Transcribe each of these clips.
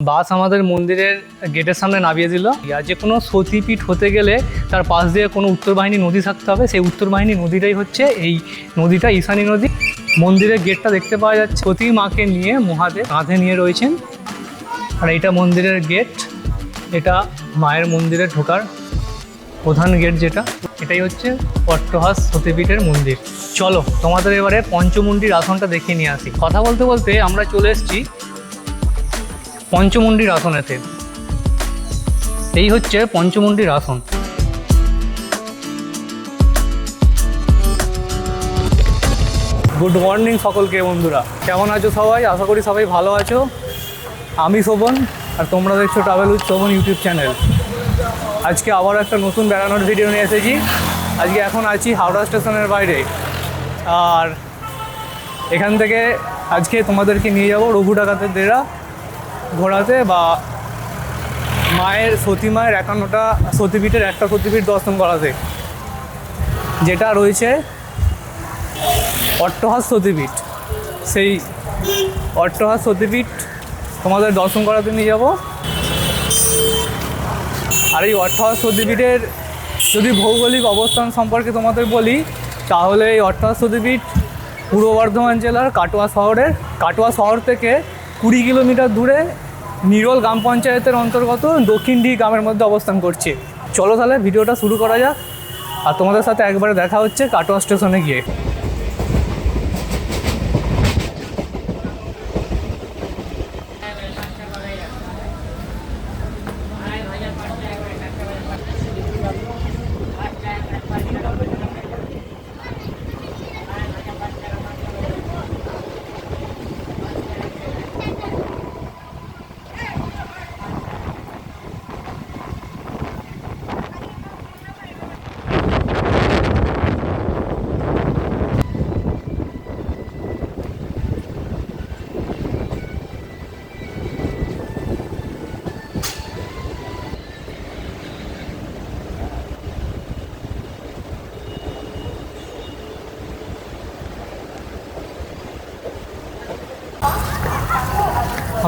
বাস আমাদের মন্দিরের গেটের সামনে নামিয়ে দিল। আর যে কোনো সতীপীঠ হতে গেলে তার পাশ দিয়ে কোনো উত্তর বাহিনী নদী থাকতে হবে। সেই উত্তর বাহিনী নদীটাই হচ্ছে এই নদীটা, ঈশানী নদী। মন্দিরের গেটটা দেখতে পাওয়া যাচ্ছে। সতী মাকে নিয়ে মহাদেব কাঁধে নিয়ে রয়েছেন। আর এটা মন্দিরের গেট। এটা মায়ের মন্দিরে ঢোকার প্রধান গেট যেটা। এটাই হচ্ছে অট্টহাস সতীপীঠের মন্দির। চলো তোমাদের এবারে পঞ্চমুণ্ডির আসনটা দেখিয়ে নিয়ে আসি। কথা বলতে বলতে আমরা চলে এসেছি পঞ্চমুণ্ডির আসনেতে এই হচ্ছে পঞ্চমুণ্ডির আসন। গুড মর্নিং সকলকে বন্ধুরা। কেমন আছো সবাই? আশা করি সবাই ভালো আছো। আমি শোভন, আর তোমরা দেখছ travel with Shovan YouTube channel আজকে আবার একটা নতুন বেড়ানোর ভিডিও নিয়ে এসেছি। আজকে এখন আছি হাওড়া স্টেশনের বাইরে। আর এখান থেকে আজকে তোমাদেরকে নিয়ে যাব রঘু ডাকাতের দেরা ঘোরাতে বা মায়ের, সতী মায়ের একান্নটা সতীপীঠের একটা সতীপীঠ দর্শন করাতে যেটা রয়েছে অট্টহাস সতীপীঠ। সেই অট্টহাস সতীপীঠ তোমাদের দর্শন করাতে নিয়ে যাব। আর এই অট্টহাস সতীপীঠের যদি ভৌগোলিক অবস্থান সম্পর্কে তোমাদের বলি, তাহলে এই অট্টহাস সতীপীঠ পূর্ব বর্ধমান জেলার কাটোয়া শহরের, কাটোয়া শহর থেকে কুড়ি কিলোমিটার দূরে নিরল গ্রাম পঞ্চায়েতের অন্তর্গত দক্ষিণ ডি গ্রামের মধ্যে অবস্থান করছে। চলো তাহলে ভিডিওটা শুরু করা যাক আর তোমাদের সাথে একবারে দেখা হচ্ছে কাটোয়া স্টেশনে গিয়ে।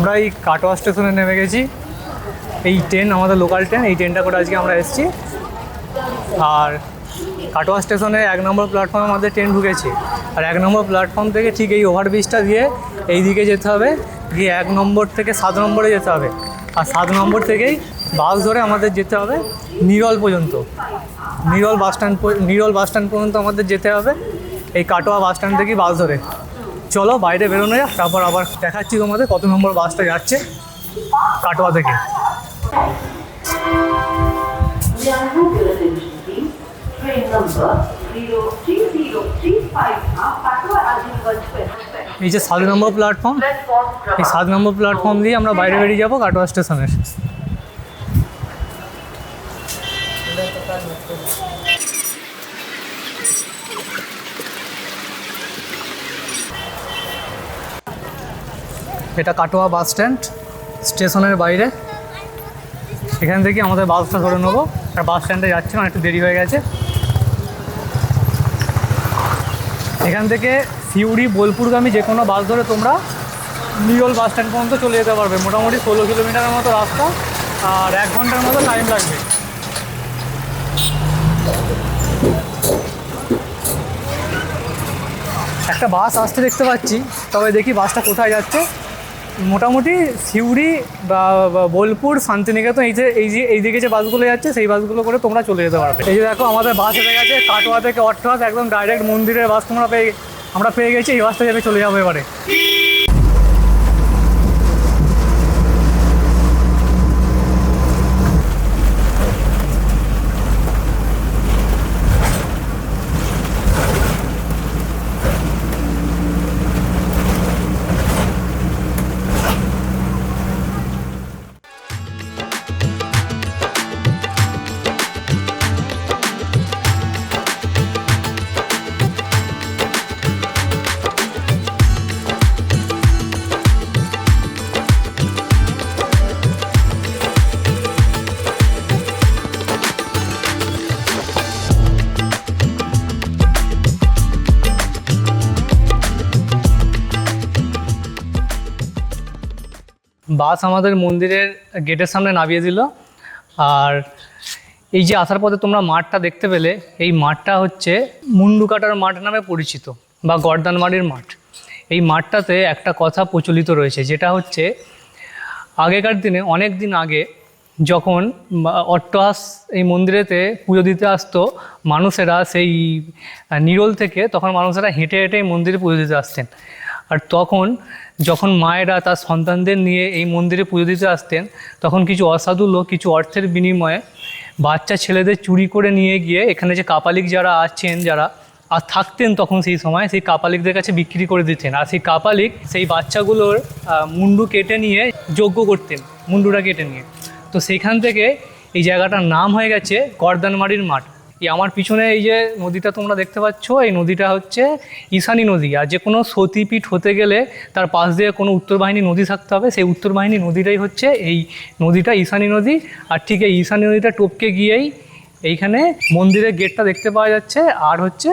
আমরা এই কাটোয়া স্টেশনে নেমে গেছি। এই ট্রেন আমাদের লোকাল ট্রেন এই ট্রেনটা করে আজকে আমরা এসেছি। আর কাটোয়া স্টেশনে এক নম্বর প্ল্যাটফর্মে আমাদের ট্রেন ঢুকেছে। আর এক নম্বর প্ল্যাটফর্ম থেকে ঠিক এই ওভারব্রিজটা দিয়ে এই দিকে যেতে হবে। গিয়ে এক নম্বর থেকে সাত নম্বরে যেতে হবে। আর সাত নম্বর থেকেই বাস ধরে আমাদের যেতে হবে নিরল পর্যন্ত। নিরল বাস স্ট্যান্ড নিরল বাস স্ট্যান্ড পর্যন্ত আমাদের যেতে হবে। এই কাটোয়া বাস স্ট্যান্ড থেকেই বাস ধরে। চলো বাইরে বেরোনো যাক তারপর আবার দেখাচ্ছি তোমাদের কত নম্বর বাসটা যাচ্ছে কাটোয়া থেকে। Train number 03035 Patwa Azimganj Express. এই যে সাত নম্বর প্ল্যাটফর্ম এই সাত নম্বর প্ল্যাটফর্ম দিয়ে আমরা বাইরে বেরিয়ে যাব কাটোয়া স্টেশনের এটা কাটোয়া বাস স্ট্যান্ড, স্টেশনের বাইরে। এখান থেকে আমাদের বাসটা ধরে নেব। আর বাস স্ট্যান্ডে যাচ্ছি না একটু দেরি হয়ে গেছে। এখান থেকে সিউড়ি, বোলপুরগামী যে কোনো বাস ধরে তোমরা নিরল বাস স্ট্যান্ড পর্যন্ত চলে যেতে পারবে। মোটামুটি ষোলো কিলোমিটারের মতো রাস্তা, আর এক ঘণ্টার মতো টাইম লাগবে। একটা বাস আসতে দেখতে পাচ্ছি, তবে দেখি বাসটা কোথায় যাচ্ছে। মোটামুটি সিউড়ি বা বোলপুর, শান্তিনিকেতন, এই যে এই যে এইদিকে যে বাসগুলো যাচ্ছে, সেই বাসগুলো করে তোমরা চলে যেতে পারবে। এই যে দেখো, আমাদের বাস এসে গেছে, কাটোয়া থেকে অর্থাৎ একদম ডাইরেক্ট মন্দিরের বাস তোমরা পেয়ে আমরা পেয়ে গেছি, এই বাসটা যাবে চলে যাব এবারে। বাস আমাদের মন্দিরের গেটের সামনে নামিয়ে দিল। আর এই যে আসার পথে তোমরা মাঠটা দেখতে পেলে, এই মাঠটা হচ্ছে মুন্ডু কাটার মাঠ নামে পরিচিত বা গর্দানমারির মাঠ। এই মাঠটাতে একটা কথা প্রচলিত রয়েছে, যেটা হচ্ছে আগেকার দিনে, অনেক দিন আগে যখন অট্টহাস এই মন্দিরেতে পুজো দিতে আসতো, মানুষেরা সেই নিরল থেকে তখন মানুষেরা হেঁটে হেঁটে মন্দিরে পুজো দিতে আসতেন। আর তখন যখন মায়েরা তার সন্তানদের নিয়ে এই মন্দিরে পুজো দিতে আসতেন, তখন কিছু অসাধু লোক, কিছু অর্থের বিনিময়ে বাচ্চা ছেলেদের চুরি করে নিয়ে গিয়ে এখানে যে কাপালিক যারা আছেন, যারা আর থাকতেন তখন সেই সময় সেই কাপালিকদের কাছে বিক্রি করে দিতেন। আর সেই কাপালিক সেই বাচ্চাগুলোর মুন্ডু কেটে নিয়ে যজ্ঞ করতেন, মুন্ডুটা কেটে নিয়ে। তো সেইখান থেকে এই জায়গাটার নাম হয়ে গেছে গর্দানমারির মাঠ। আমার পিছনে এই যে নদীটা তোমরা দেখতে পাচ্ছ, এই নদীটা হচ্ছে ঈশানী নদী। আর যে কোনো সতীপীঠ হতে গেলে তার পাশ দিয়ে কোনো উত্তর বাহিনী নদী থাকতে হবে। সেই উত্তর বাহিনী নদীটাই হচ্ছে এই নদীটা ঈশানী নদী। আর ঠিক এই ঈশানী নদীটা টপকে গিয়েই এইখানে মন্দিরের গেটটা দেখতে পাওয়া যাচ্ছে। আর হচ্ছে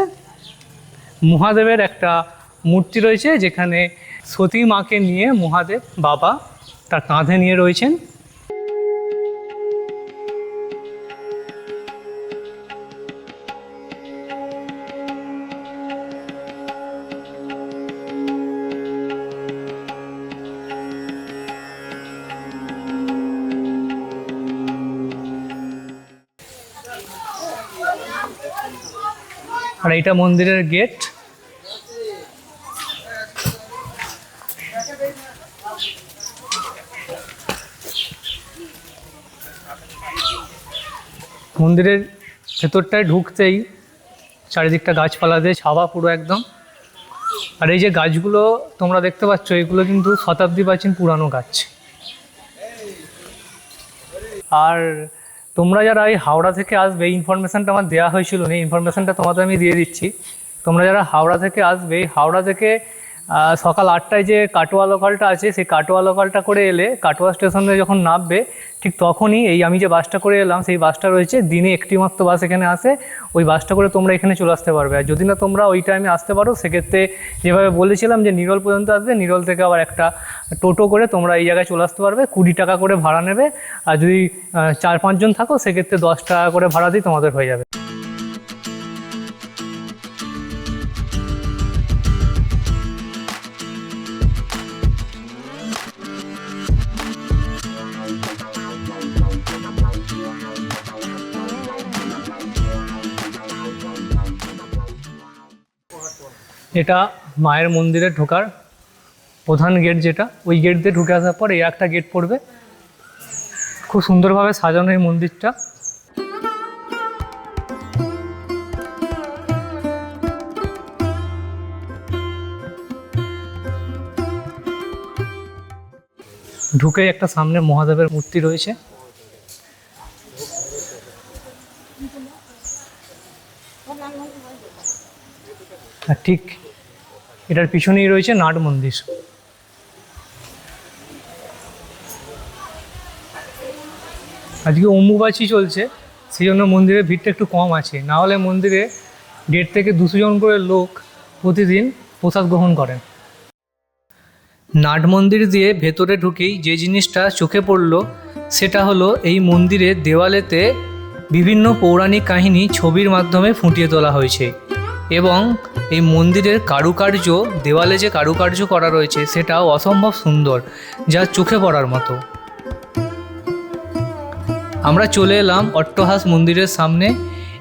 মহাদেবের একটা মূর্তি রয়েছে, যেখানে সতী মাকে নিয়ে মহাদেব বাবা তার কাঁধে নিয়ে রয়েছেন। আর এটা মন্দিরের গেট। মন্দিরের ভেতরটায় ঢুকতেই চারিদিকটা গাছপালা দিয়ে ছাওয়া পুরো একদম। আর এই যে গাছগুলো তোমরা দেখতে পাচ্ছ, এগুলো কিন্তু শতাব্দী প্রাচীন পুরানো গাছ। আর তোমরা যারা এই হাওড়া থেকে আসবে, এই ইনফরমেশানটা আমার দেওয়া হয়েছিল না এই ইনফরমেশানটা তোমাদের আমি দিয়ে দিচ্ছি। তোমরা যারা হাওড়া থেকে আসবে হাওড়া থেকে সকাল আটটায় যে কাটোয়া লোকালটা আছে, সেই কাটোয়া লোকালটা করে এলে কাটোয়া স্টেশনে যখন নামবে, ঠিক তখনই এই আমি যে বাসটা করে এলাম, সেই বাসটা রয়েছে, দিনে একটি মাত্র বাস এখানে আসে, ওই বাসটা করে তোমরা এখানে চলে আসতে পারবে। আর যদি না তোমরা ওই টাইমে আসতে পারো, সেক্ষেত্রে যেভাবে বলেছিলাম যে নিরল পর্যন্ত আসবে, নিরল থেকে আবার একটা টোটো করে তোমরা এই জায়গায় চলে আসতে পারবে, কুড়ি টাকা করে ভাড়া নেবে। আর যদি চার পাঁচজন থাকো, সেক্ষেত্রে দশ টাকা করে ভাড়া দিয়ে তোমাদের হয়ে যাবে। এটা মায়ের মন্দিরে ঢোকার প্রধান গেট যেটা, ওই গেট দিয়ে ঢুকে আসার পর এই একটা গেট পড়বে। খুব সুন্দরভাবে সাজানো এই মন্দিরটা। ঢুকে একটা সামনে মহাদেবের মূর্তি রয়েছে। ঠিক এটার পিছনেই রয়েছে নাট মন্দির। আজকে অম্বুবাচি চলছে, সেই জন্য মন্দিরের ভিড়টা একটু কম আছে। না হলে মন্দিরে দেড় থেকে দুশো জন করে লোক প্রতিদিন প্রসাদ গ্রহণ করেন। নাট মন্দির দিয়ে ভেতরে ঢুকেই যে জিনিসটা চোখে পড়ল, সেটা হলো এই মন্দিরের দেওয়ালেতে বিভিন্ন পৌরাণিক কাহিনী ছবির মাধ্যমে ফুটিয়ে তোলা হয়েছে। এবং এই মন্দিরের কারুকার্য, দেওয়ালে যে কারুকার্য করা রয়েছে, সেটাও অসম্ভব সুন্দর, যা চোখে পড়ার মতো। আমরা চলে এলাম অট্টহাস মন্দিরের সামনে।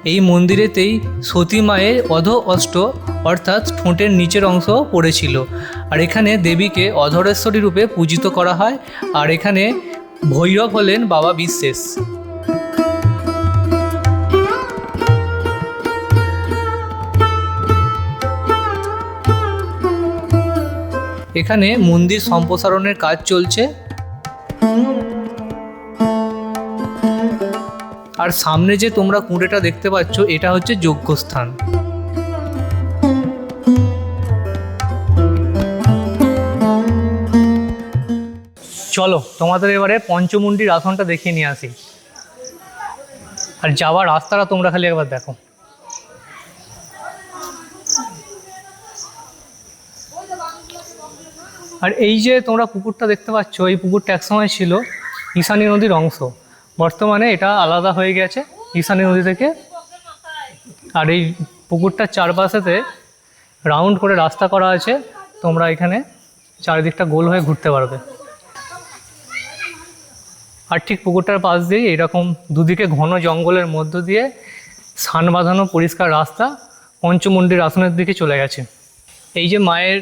এই মন্দিরেতেই সতী মায়ের অধ অষ্ট, অর্থাৎ ঠোঁটের নিচের অংশ পড়েছিল। আর এখানে দেবীকে অধরেশ্বরী রূপে পূজিত করা হয়। আর এখানে ভৈরব হলেন বাবা বিশ্বেষ এখানে মন্দির সম্প্রসারণের কাজ চলছে। আর সামনে যে তোমরা কুঁড়েটা দেখতে পাচ্ছ, এটা হচ্ছে যজ্ঞস্থান। চলো, তোমাদের এবারে পঞ্চমুন্ডির আসনটা দেখিয়ে নিয়ে আসি। আর যাওয়ার রাস্তাটা তোমরা খালি একবার দেখো। আর এই যে তোমরা পুকুরটা দেখতে পাচ্ছ, এই পুকুরটা একসময় ছিল ঈশানী নদীর অংশ। বর্তমানে এটা আলাদা হয়ে গেছে ঈশানী নদী থেকে। আর এই পুকুরটার চারপাশেতে রাউন্ড করে রাস্তা করা আছে। তোমরা এখানে চারিদিকটা গোল হয়ে ঘুরতে পারবে। আর ঠিক পুকুরটার পাশ দিয়ে এরকম দুদিকে ঘন জঙ্গলের মধ্য দিয়ে সান বাঁধানো পরিষ্কার রাস্তা পঞ্চমন্ডির আসনের দিকে চলে গেছে। এই যে মায়ের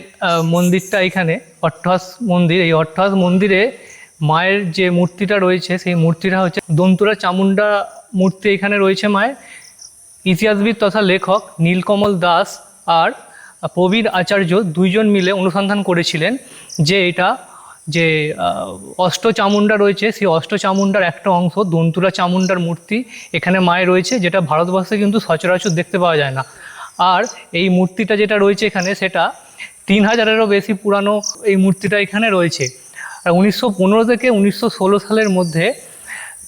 মন্দিরটা এখানে, অট্টহাস মন্দির, এই অট্টহাস মন্দিরে মায়ের যে মূর্তিটা রয়েছে, সেই মূর্তিটা হচ্ছে দন্তুরা চামুন্ডা মূর্তি এখানে রয়েছে মায়ের। ইতিহাসবিদ তথা লেখক নীলকমল দাস আর প্রবীর আচার্য দুইজন মিলে অনুসন্ধান করেছিলেন যে এটা, যে অষ্ট অষ্টচামুণ্ডা রয়েছে, সেই অষ্টচামুণ্ডার একটা অংশ দন্তুরা চামুণ্ডার মূর্তি এখানে মায়ের রয়েছে, যেটা ভারতবর্ষে কিন্তু সচরাচর দেখতে পাওয়া যায় না। আর এই মূর্তিটা যেটা রয়েছে এখানে, সেটা তিন হাজারেরও বেশি পুরানো এই মূর্তিটা এখানে রয়েছে। আর উনিশশো পনেরো থেকে উনিশশো ষোলো সালের মধ্যে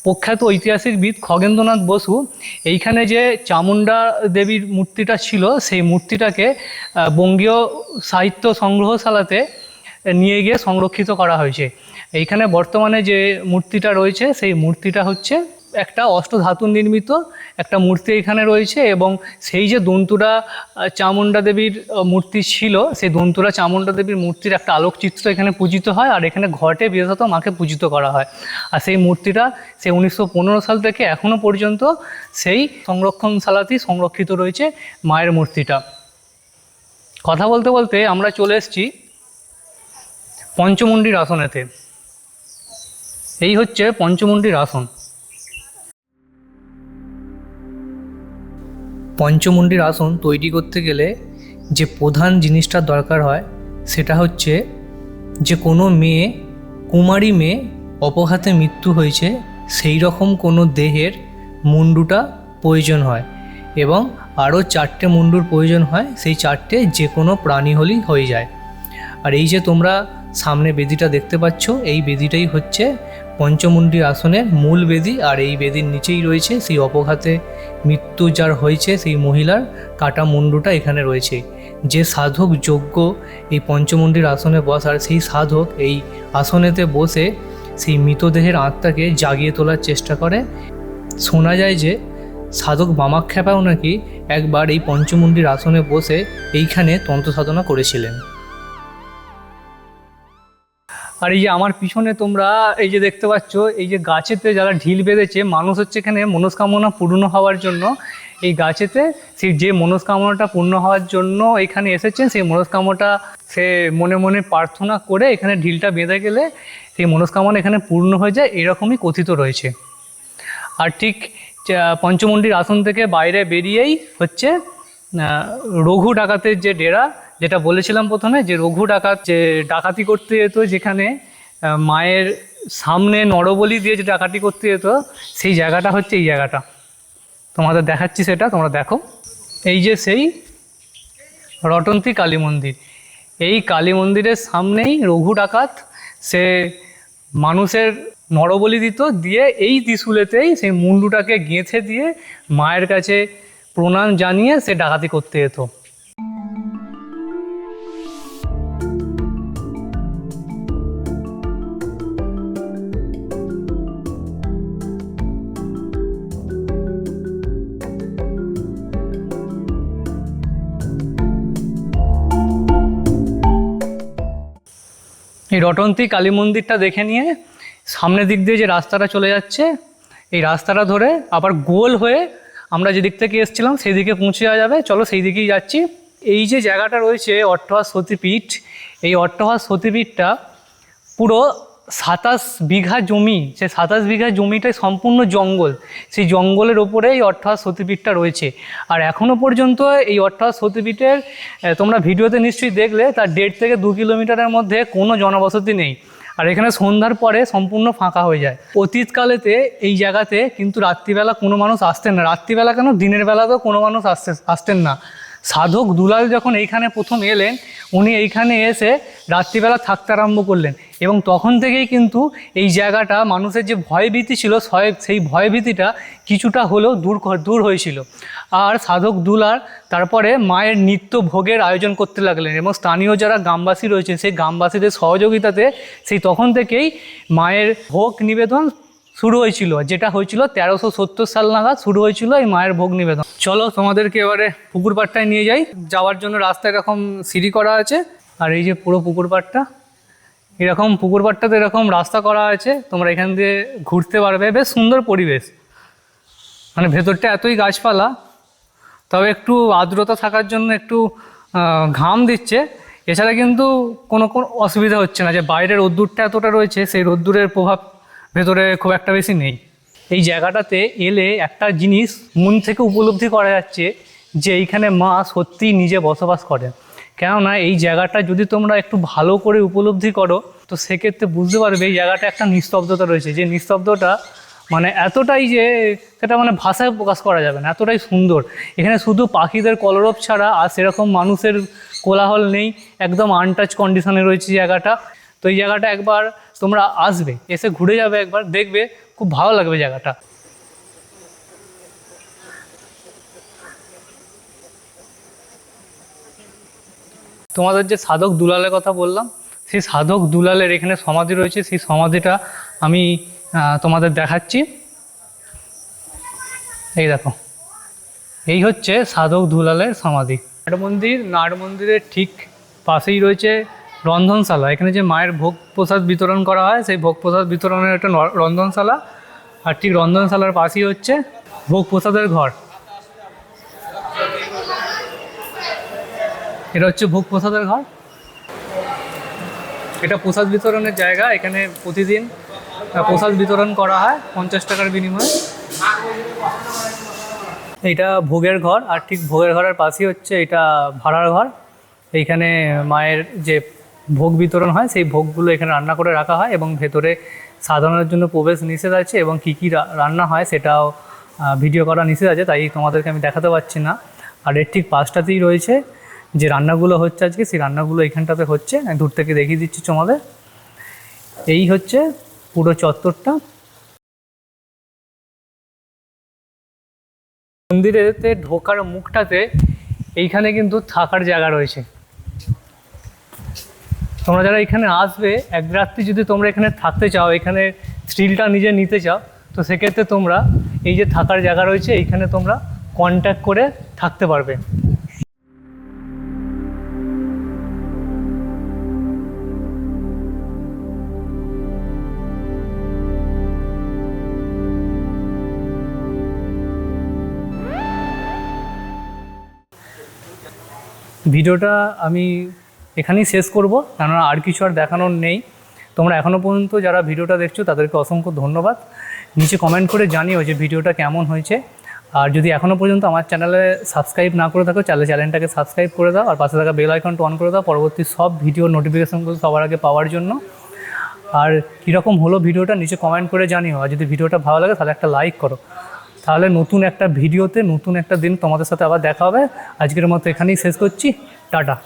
প্রখ্যাত ঐতিহাসিকবিদ খগেন্দ্রনাথ বসু এইখানে যে চামুণ্ডা দেবীর মূর্তিটা ছিল, সেই মূর্তিটাকে বঙ্গীয় সাহিত্য সংগ্রহশালাতে নিয়ে গিয়ে সংরক্ষিত করা হয়েছে। এইখানে বর্তমানে যে মূর্তিটা রয়েছে, সেই মূর্তিটা হচ্ছে একটা অষ্টধাতুর নির্মিত, একটা মূর্তি এখানে রয়েছে এবং সেই যে দন্তুরা চামুণ্ডা দেবীর মূর্তি ছিল, সেই দন্তুরা চামুণ্ডা দেবীর মূর্তির একটা আলোকচিত্র এখানে পূজিত হয় আর এখানে ঘটে বিশেষত মাকে পূজিত করা হয়। আর সেই মূর্তিটা সেই উনিশশো পনেরো সাল থেকে এখনও পর্যন্ত সেই সংরক্ষণশালাতেই সংরক্ষিত রয়েছে মায়ের মূর্তিটা। কথা বলতে বলতে আমরা চলে এসেছি পঞ্চমুণ্ডির আসনেতে। এই হচ্ছে পঞ্চমুণ্ডির আসন। পঞ্চমুণ্ডির আসন তৈরি করতে গেলে যে প্রধান জিনিসটার দরকার হয়, সেটা হচ্ছে যে কোনো মেয়ে, কুমারী মেয়ে অপঘাতে মৃত্যু হয়েছে, সেই রকম কোনো দেহের মুন্ডুটা প্রয়োজন হয় এবং আরও চারটে মুন্ডুর প্রয়োজন হয়, সেই চারটে যে কোনো প্রাণী হলেই হয়ে যায়। আর এই যে তোমরা সামনে বেদিটা দেখতে পাচ্ছ, এই বেদিটাই হচ্ছে পঞ্চমুণ্ডী আসনের মূল বেদি আর এই বেদির নিচেই রয়েছে সেই অপঘাতে মৃত্যু যার হয়েছে সেই মহিলার কাটা মুন্ডুটা এখানে রয়েছে। যে সাধক যোগ্য এই পঞ্চমুণ্ডির আসনে বসার সেই সাধক এই আসনেতে বসে সেই মৃতদেহের আত্মাকে জাগিয়ে তোলার চেষ্টা করে। শোনা যায় যে সাধক বামাক্ষেপাও নাকি একবার এই পঞ্চমুণ্ডির আসনে বসে এইখানে তন্ত্র সাধনা করেছিলেন। আর এই যে আমার পিছনে তোমরা এই যে দেখতে পাচ্ছ, এই যে গাছেতে যারা ঢিল বেঁধেছে, মানুষ হচ্ছে এখানে মনস্কামনা পূর্ণ হওয়ার জন্য। এই গাছেতে সেই যে মনস্কামনাটা পূর্ণ হওয়ার জন্য এখানে এসেছেন, সেই মনস্কামনাটা সে মনে মনে প্রার্থনা করে এখানে ঢিলটা বেঁধে গেলে সেই মনস্কামনা এখানে পূর্ণ হয়ে যায়, এরকমই কথিত রয়েছে। আর ঠিক পঞ্চমন্ডির আসন থেকে বাইরে বেরিয়েই হচ্ছে রঘু ডাকাতের যে ডেরা যেটা বলেছিলাম প্রথমে, যে রঘু ডাকাত, যে ডাকাতি করতে যেত যেখানে মায়ের সামনে নরবলি দিয়ে যে ডাকাতি করতে যেত, সেই জায়গাটা হচ্ছে এই জায়গাটা। তোমাদের দেখাচ্ছি সেটা, তোমরা দেখো। এই যে সেই রটন্তী কালী মন্দির। এই কালী মন্দিরের সামনেই রঘু ডাকাত, সে মানুষের নরবলি দিত, দিয়ে এই ত্রিশুলেতেই সেই মুন্ডুটাকে গেঁথে দিয়ে মায়ের কাছে প্রণাম জানিয়ে সে ডাকাতি করতে যেত। এই রটন্তি কালী মন্দিরটা দেখে নিয়ে সামনের দিক দিয়ে যে রাস্তাটা চলে যাচ্ছে, এই রাস্তাটা ধরে আবার গোল হয়ে আমরা যেদিক থেকে এসেছিলাম সেই দিকে পৌঁছে যাওয়া যাবে। চলো সেই দিকেই যাচ্ছি। এই যে জায়গাটা রয়েছে অট্টহাস সতীপীঠ এই অট্টহাস সতীপীঠটা পুরো সাতাশ বিঘা জমি সে সাতাশ বিঘা জমিটাই সম্পূর্ণ জঙ্গল। সেই জঙ্গলের ওপরে এই অট্টহাস সতীপীঠটা রয়েছে। আর এখনও পর্যন্ত এই অট্টহাস সতীপীঠের তোমরা ভিডিওতে নিশ্চয়ই দেখলে, তার দেড় থেকে দু কিলোমিটারের মধ্যে কোনো জনবসতি নেই। আর এখানে সন্ধ্যার পরে সম্পূর্ণ ফাঁকা হয়ে যায়। অতীতকালেতে এই জায়গাতে কিন্তু রাত্রিবেলা কোনো মানুষ আসতেন না। রাত্রিবেলা কেন? দিনের বেলাতেও কোনো মানুষ আসতে, আসতেন না। সাধক দুলাল যখন এইখানে প্রথম এলেন, উনি এইখানে এসে রাত্রিবেলা থাকতে আরম্ভ করলেন। এবং তখন থেকেই কিন্তু এই জায়গাটা মানুষের যে ভয়ভীতি ছিল সেই ভয়ভীতিটা কিছুটা হলেও দূর দূর হয়েছিল। আর সাধক দুলার তারপরে মায়ের নিত্য ভোগের আয়োজন করতে লাগলেন এবং স্থানীয় যারা গ্রামবাসী রয়েছেন, সেই গ্রামবাসীদের সহযোগিতাতে সেই তখন থেকেই মায়ের ভোগ নিবেদন শুরু হয়েছিল, যেটা হয়েছিল তেরোশো সত্তর সাল নাগাদ শুরু হয়েছিল এই মায়ের ভোগ নিবেদন। চলো তোমাদেরকে এবারে পুকুর পাড়টায় নিয়ে যাই। যাওয়ার জন্য রাস্তা এরকম সিঁড়ি করা আছে, আর এই যে পুরো পুকুর পাড়টা, এরকম পুকুর পাড়টাতে এরকম রাস্তা করা আছে, তোমরা এখান দিয়ে ঘুরতে পারবে, বেশ সুন্দর পরিবেশ। মানে ভেতরটা এতই গাছপালা, তবে একটু আর্দ্রতা থাকার জন্য একটু ঘাম দিচ্ছে। এছাড়া কিন্তু কোনো কোনো অসুবিধা হচ্ছে না, যে বাইরের রোদ্দুরটা এতটা রয়েছে, সেই রোদ্দুরের প্রভাব ভেতরে খুব একটা বেশি নেই। এই জায়গাটাতে এলে একটা জিনিস মন থেকে উপলব্ধি করা যাচ্ছে যে এইখানে মা সত্যিই নিজে বসবাস করেন। কেননা এই জায়গাটা যদি তোমরা একটু ভালো করে উপলব্ধি করো, তো সেক্ষেত্রে বুঝতে পারবে এই জায়গাটা একটা নিস্তব্ধতা রয়েছে। যে নিস্তব্ধতা মানে এতটাই যে সেটা মানে ভাষায় প্রকাশ করা যাবে না, এতটাই সুন্দর। এখানে শুধু পাখিদের কলরব ছাড়া আর সেরকম মানুষের কোলাহল নেই, একদম আনটাচ কন্ডিশনে রয়েছে জায়গাটা। তো এই জায়গাটা একবার তোমরা আসবে, এসে ঘুরে যাবে একবার, দেখবে খুব ভালো লাগবে জায়গাটা। তোমাদের যে সাধক দুলালের কথা বললাম, সেই সাধক দুলালের এখানে সমাধি রয়েছে, সেই সমাধিটা আমি তোমাদের দেখাচ্ছি। এই দেখো, এই হচ্ছে সাধক দুলালের সমাধি। নাট মন্দির, নাট মন্দিরের ঠিক পাশেই রয়েছে রন্ধনশালা। এখানে যে মায়ের ভোগ প্রসাদ বিতরণ করা হয়, সেই ভোগ প্রসাদ বিতরণের একটা রন্ধনশালা। আর ঠিক রন্ধনশালার পাশেই হচ্ছে ভোগ প্রসাদের ঘর। এটা হচ্ছে ভোগ প্রসাদের ঘর। এটা প্রসাদ বিতরণের জায়গা। এখানে প্রতিদিন প্রসাদ বিতরণ করা হয় পঞ্চাশ টাকার বিনিময়ে। এইটা ভোগের ঘর। আর ঠিক ভোগের ঘরের পাশেই হচ্ছে এটা ভাড়ার ঘর। এইখানে মায়ের যে ভোগ বিতরণ হয়, সেই ভোগগুলো এখানে রান্না করে রাখা হয় এবং ভেতরে সাধারণের জন্য প্রবেশ নিষেধ আছে এবং কী কী রান্না হয় সেটাও ভিডিও করা নিষেধ আছে, তাই তোমাদেরকে আমি দেখাতে পারছি না। আর এর ঠিক পাশটাতেই রয়েছে যে রান্নাগুলো হচ্ছে আজকে, সেই রান্নাগুলো এখানটাতে হচ্ছে, আমি দূর থেকে দেখিয়ে দিচ্ছি তোমাদের। এই হচ্ছে পুরো চত্বরটা। মন্দিরেতে ঢোকার মুখটাতে এইখানে কিন্তু থাকার জায়গা রয়েছে। তোমরা যারা এখানে আসবে, এক রাত্রি যদি তোমরা এখানে থাকতে চাও, এখানে থ্রিলটা নিজে নিতে চাও, তো সেক্ষেত্রে তোমরা এই যে থাকার জায়গা রয়েছে এইখানে তোমরা কন্ট্যাক্ট করে থাকতে পারবে। ভিডিওটা আমি এখানেই শেষ করব। কেননা আর কিছু আর দেখানোর নেই। তোমরা এখনও পর্যন্ত যারা ভিডিওটা দেখছ, তাদেরকে অসংখ্য ধন্যবাদ। নিচে কমেন্ট করে জানিও যে ভিডিওটা কেমন হয়েছে। আর যদি এখনও পর্যন্ত আমার চ্যানেলে সাবস্ক্রাইব না করে থাকো, তাহলে চ্যানেলটাকে সাবস্ক্রাইব করে দাও। আর পাশে থাকা বেল আইকনটা অন করে দাও পরবর্তী সব ভিডিও নোটিফিকেশনগুলো সবার আগে পাওয়ার জন্য। আর কীরকম হলো ভিডিওটা নিচে কমেন্ট করে জানিও। আর যদি ভিডিওটা ভালো লাগে, তাহলে একটা লাইক করো। তাহলে নতুন একটা ভিডিওতে নতুন একটা দিন তোমাদের সাথে আবার দেখা হবে। আজকের মতো এখানেই শেষ করছি। টাটা।